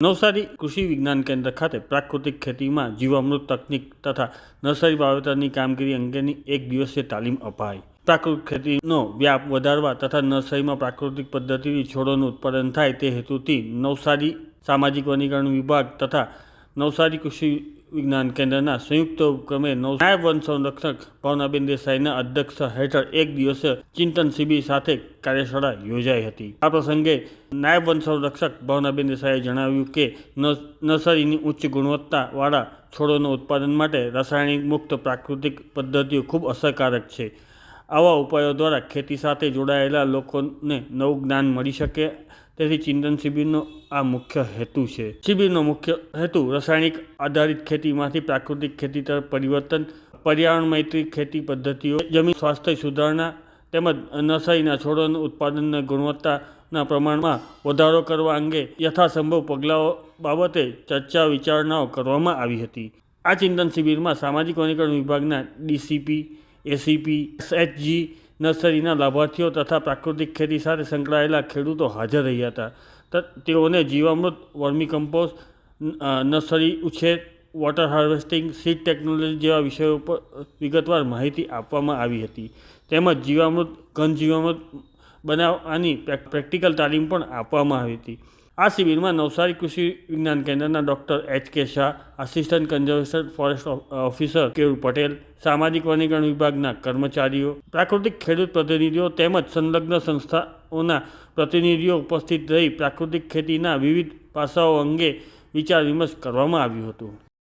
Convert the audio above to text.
નવસારી કૃષિ વિજ્ઞાન કેન્દ્ર ખાતે પ્રાકૃતિક ખેતીમાં જીવામૃત તકનીક તથા નર્સરી વાવેતરની કામગીરી અંગેની એક દિવસીય તાલીમ અપાઈ. પ્રાકૃતિક ખેતીનો વ્યાપ વધારવા તથા નર્સરીમાં પ્રાકૃતિક પદ્ધતિથી છોડોનું ઉત્પાદન થાય તે હેતુથી નવસારી સામાજિક વનીકરણ વિભાગ તથા નવસારી કૃષિ વિજ્ઞાન કેન્દ્રના સંયુક્ત ઉપક્રમે નાયબ વન સંરક્ષક ભાવનાબેન દેસાઈના અધ્યક્ષ હેઠળ એક દિવસે ચિંતન શિબિર સાથે કાર્યશાળા યોજાઈ હતી. આ પ્રસંગે નાયબ વન સંરક્ષક ભાવનાબેન દેસાઈએ જણાવ્યું કે નર્સરીની ઉચ્ચ ગુણવત્તાવાળા છોડોના ઉત્પાદન માટે રાસાયણિક મુક્ત પ્રાકૃતિક પદ્ધતિઓ ખૂબ અસરકારક છે. આવા ઉપાયો દ્વારા ખેતી સાથે જોડાયેલા લોકોને નવું જ્ઞાન મળી શકે. તેથી ચિંતન શિબિરનો આ મુખ્ય હેતુ છે. શિબિરનો મુખ્ય હેતુ રાસાયણિક આધારિત ખેતીમાંથી પ્રાકૃતિક ખેતી તરફ પરિવર્તન, પર્યાવરણ મૈત્રી ખેતી પદ્ધતિઓ, જમીન સ્વાસ્થ્ય સુધારણા તેમજ નર્સરીના છોડોના ઉત્પાદનની ગુણવત્તાના પ્રમાણમાં વધારો કરવા અંગે યથાસંભવ પગલાઓ બાબતે ચર્ચા વિચારણાઓ કરવામાં આવી હતી. આ ચિંતન શિબિરમાં સામાજિક વનીકરણ વિભાગના ડીસીપી એસીપી એસએચજી નર્સરીના લાભાર્થીઓ તથા પ્રાકૃતિક ખેતી સાથે સંકળાયેલા ખેડૂતો હાજર રહ્યા હતા. તેઓને જીવામૃત, વર્મી કમ્પોસ્ટ નર્સરી, ઉછેર, વોટર હાર્વેસ્ટિંગ, સીડ ટેકનોલોજી જેવા વિષયો પર વિગતવાર માહિતી આપવામાં આવી હતી. તેમજ જીવામૃત ઘન જીવામૃત બનાવવાની પ્રેક્ટિકલ તાલીમ પણ આપવામાં આવી હતી. આ શિબિરમાં નવસારી કૃષિ વિજ્ઞાન કેન્દ્રના doctor H K Shah assistant conservation forest officer Keyur Patel, સામાજિક વનીકરણ વિભાગના કર્મચારીઓ, પ્રાકૃતિક ખેડૂત પ્રતિનિધિઓ તેમજ સંલગ્ન સંસ્થાઓના પ્રતિનિધિઓ ઉપસ્થિત રહી પ્રાકૃતિક ખેતીના વિવિધ પાસાઓ અંગે વિચાર વિમર્શ કરવામાં આવ્યું હતું.